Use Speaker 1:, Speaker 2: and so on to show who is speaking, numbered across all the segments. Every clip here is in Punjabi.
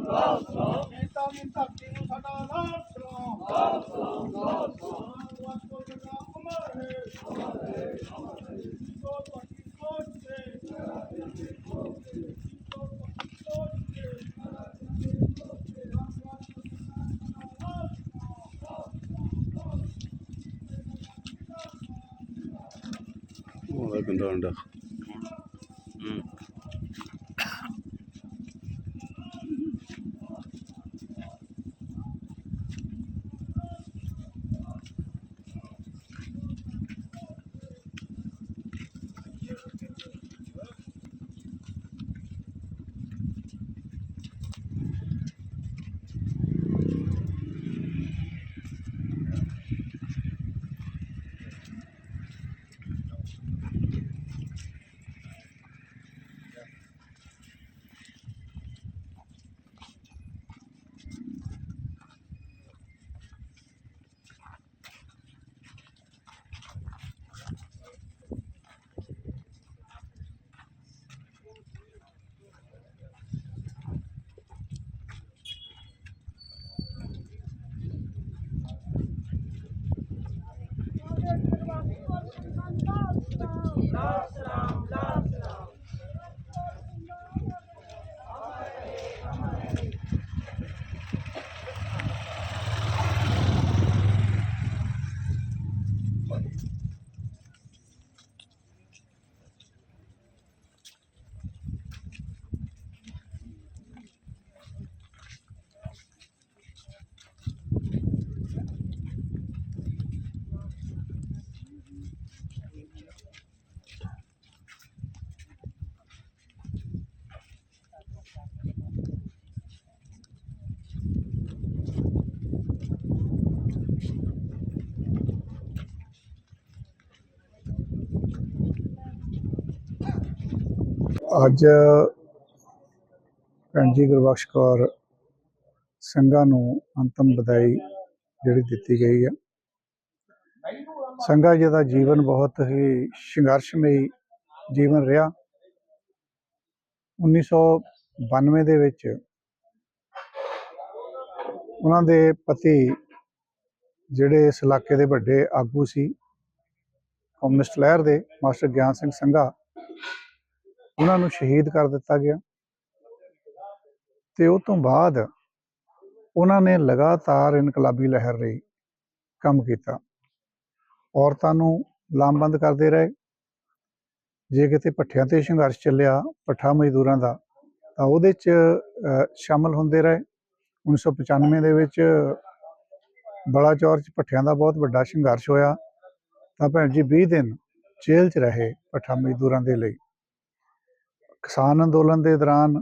Speaker 1: ਸਲਾਮ ਲਾਲ ਸਲਾਮ ਲਾਲ ਧਰਤੀ ਨੂੰ ਸਾਡਾ ਲਾਲ ਸਲਾਮ ਲਾਲ ਸਲਾਮ ਲਾਲ ਅਮਰ ਹੈ ਅਮਰ ਹੈ ਅਮਰ ਹੈ
Speaker 2: North
Speaker 3: ਅੱਜ ਭੈਣ ਜੀ ਗੁਰਬਖਸ਼ ਕੌਰ ਸੰਘਾ ਨੂੰ ਅੰਤਮ ਵਧਾਈ ਜਿਹੜੀ ਦਿੱਤੀ ਗਈ ਹੈ ਸੰਘਾ ਜੀ ਦਾ ਜੀਵਨ ਬਹੁਤ ਹੀ ਸੰਘਰਸ਼ਮਈ ਜੀਵਨ ਰਿਹਾ। 1992 ਦੇ ਵਿੱਚ ਉਹਨਾਂ ਦੇ ਪਤੀ ਜਿਹੜੇ ਇਸ ਇਲਾਕੇ ਦੇ ਵੱਡੇ ਆਗੂ ਸੀ ਕਮਿਊਨਿਸਟ ਲਹਿਰ ਦੇ, ਮਾਸਟਰ ਗਿਆਨ ਸਿੰਘ ਸੰਘਾ ਉਹਨਾਂ ਨੂੰ ਸ਼ਹੀਦ ਕਰ ਦਿੱਤਾ ਗਿਆ। ਤੇ ਉਹ ਤੋਂ ਬਾਅਦ ਉਹਨਾਂ ਨੇ ਲਗਾਤਾਰ ਇਨਕਲਾਬੀ ਲਹਿਰ ਲਈ ਕੰਮ ਕੀਤਾ। ਔਰਤਾਂ ਨੂੰ ਲਾਮਬੰਦ ਕਰਦੇ ਰਹੇ। ਜੇ ਕਿਤੇ ਪੱਠਿਆਂ ਤੇ ਸੰਘਰਸ਼ ਚੱਲਿਆ ਪੱਠਾ ਮਜ਼ਦੂਰਾਂ ਦਾ ਤਾਂ ਉਹਦੇ 'ਚ ਅ, ਸ਼ਾਮਲ ਹੁੰਦੇ ਰਹੇ। 1995 ਦੇ ਵਿੱਚ ਬਲਾਚੌਰ 'ਚ ਪੱਠਿਆਂ ਦਾ ਬਹੁਤ ਵੱਡਾ ਸੰਘਰਸ਼ ਹੋਇਆ। ਤਾਂ ਭੈਣ ਜੀ 20 ਦਿਨ ਜੇਲ੍ਹ 'ਚ ਰਹੇ ਪੱਠਾ ਮਜ਼ਦੂਰਾਂ ਦੇ ਲਈ। ਕਿਸਾਨ ਅੰਦੋਲਨ ਦੇ ਦੌਰਾਨ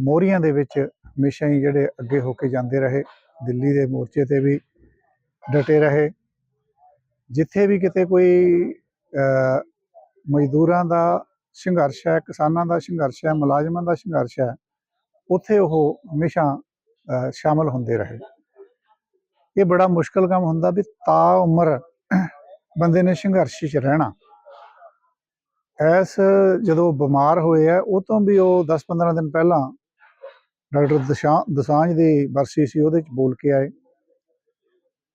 Speaker 3: ਮੋਹਰੀਆਂ ਦੇ ਵਿੱਚ ਹਮੇਸ਼ਾ ਹੀ ਜਿਹੜੇ ਅੱਗੇ ਹੋ ਕੇ ਜਾਂਦੇ ਰਹੇ ਦਿੱਲੀ ਦੇ ਮੋਰਚੇ ਤੇ ਵੀ ਡਟੇ ਰਹੇ। ਜਿੱਥੇ ਵੀ ਕਿਤੇ ਕੋਈ ਮਜ਼ਦੂਰਾਂ ਦਾ ਸੰਘਰਸ਼ ਹੈ ਕਿਸਾਨਾਂ ਦਾ ਸੰਘਰਸ਼ ਹੈ ਮੁਲਾਜ਼ਮਾਂ ਦਾ ਸੰਘਰਸ਼ ਹੈ ਉੱਥੇ ਉਹ ਹਮੇਸ਼ਾ ਅਹ, ਸ਼ਾਮਲ ਹੁੰਦੇ ਰਹੇ। ਇਹ ਬੜਾ ਮੁਸ਼ਕਲ ਕੰਮ ਹੁੰਦਾ ਵੀ ਤਾ ਉਮਰ ਬੰਦੇ ਨੇ ਸੰਘਰਸ਼ 'ਚ ਰਹਿਣਾ। ਐਸ ਜਦੋਂ ਬਿਮਾਰ ਹੋਏ ਆ, ਉਹ ਤੋਂ ਵੀ ਉਹ 10-15 ਦਿਨ ਪਹਿਲਾਂ ਡਾਕਟਰ ਦਸ਼ਾ, ਦਸਾਂਝ ਦੀ ਬਰਸੀ ਸੀ, ਉਹਦੇ ਚ ਬੋਲ ਕੇ ਆਏ।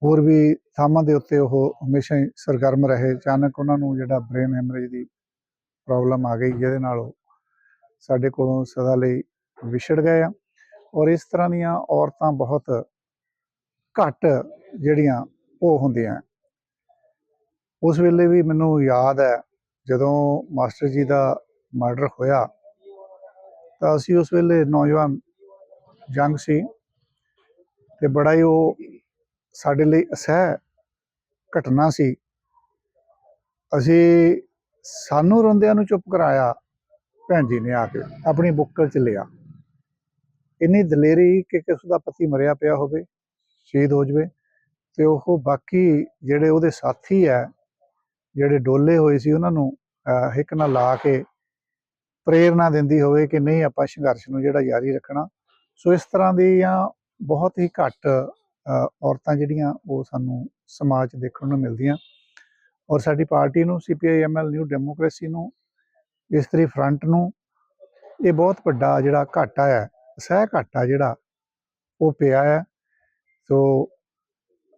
Speaker 3: ਹੋਰ ਵੀ ਥਾਵਾਂ ਦੇ ਉੱਤੇ ਉਹ ਹਮੇਸ਼ਾ ਹੀ ਸਰਗਰਮ ਰਹੇ। ਅਚਾਨਕ ਉਹਨਾਂ ਨੂੰ ਜਿਹੜਾ ਬ੍ਰੇਨ ਹੈਮਰੇਜ ਦੀ ਪ੍ਰੋਬਲਮ ਆ ਗਈ, ਜਿਹਦੇ ਨਾਲ ਉਹ ਸਾਡੇ ਕੋਲੋਂ ਸਦਾ ਲਈ ਵਿਛੜ ਗਏ ਆ। ਔਰ ਇਸ ਤਰ੍ਹਾਂ ਦੀਆਂ ਔਰਤਾਂ ਬਹੁਤ ਘੱਟ ਜਿਹੜੀਆਂ ਉਹ ਹੁੰਦੀਆਂ। ਉਸ ਵੇਲੇ ਵੀ ਮੈਨੂੰ ਯਾਦ ਹੈ ਜਦੋਂ ਮਾਸਟਰ ਜੀ ਦਾ ਮਰਡਰ ਹੋਇਆ, ਤਾਂ ਅਸੀਂ ਉਸ ਵੇਲੇ ਨੌਜਵਾਨ ਜੰਗ ਸੀ ਤੇ ਬੜਾ ਹੀ ਉਹ ਸਾਡੇ ਲਈ ਅਸਹਿ ਘਟਨਾ ਸੀ। ਅਸੀਂ ਸਾਨੂੰ ਰੋਂਦਿਆਂ ਨੂੰ ਚੁੱਪ ਕਰਾਇਆ, ਭੈਣ ਜੀ ਨੇ ਆ ਕੇ ਆਪਣੀ ਬੁੱਕਲ ਚ ਲਿਆ। ਇੰਨੀ ਦਲੇਰੀ ਕਿ ਕਿਸ ਦਾ ਪਤੀ ਮਰਿਆ ਪਿਆ ਹੋਵੇ, ਸ਼ਹੀਦ ਹੋ ਜਵੇ ਤੇ ਉਹ ਬਾਕੀ ਜਿਹੜੇ ਉਹਦੇ ਸਾਥੀ ਹੈ ਜਿਹੜੇ ਡੋਲੇ ਹੋਏ ਸੀ ਉਹਨਾਂ ਨੂੰ ਹਿੱਕ ਨਾਲ ਲਾ ਕੇ ਪ੍ਰੇਰਣਾ ਦਿੰਦੀ ਹੋਵੇ ਕਿ ਨਹੀਂ ਆਪਾਂ ਸੰਘਰਸ਼ ਨੂੰ ਜਿਹੜਾ ਜਾਰੀ ਰੱਖਣਾ। ਸੋ ਇਸ ਤਰ੍ਹਾਂ ਦੀਆਂ ਬਹੁਤ ਹੀ ਘੱਟ ਔਰਤਾਂ ਜਿਹੜੀਆਂ ਉਹ ਸਾਨੂੰ ਸਮਾਜ 'ਚ ਦੇਖਣ ਨੂੰ ਮਿਲਦੀਆਂ। ਔਰ ਸਾਡੀ ਪਾਰਟੀ ਨੂੰ ਸੀਪੀਆਈ ਐਮਐਲ ਨਿਊ ਡੈਮੋਕ੍ਰੇਸੀ ਨੂੰ ਇਸਤਰੀ ਫਰੰਟ ਨੂੰ, ਇਹ ਬਹੁਤ ਵੱਡਾ ਜਿਹੜਾ ਘਾਟਾ ਹੈ ਸਹਿ ਘਾਟਾ ਜਿਹੜਾ ਉਹ ਪਿਆ ਹੈ। ਸੋ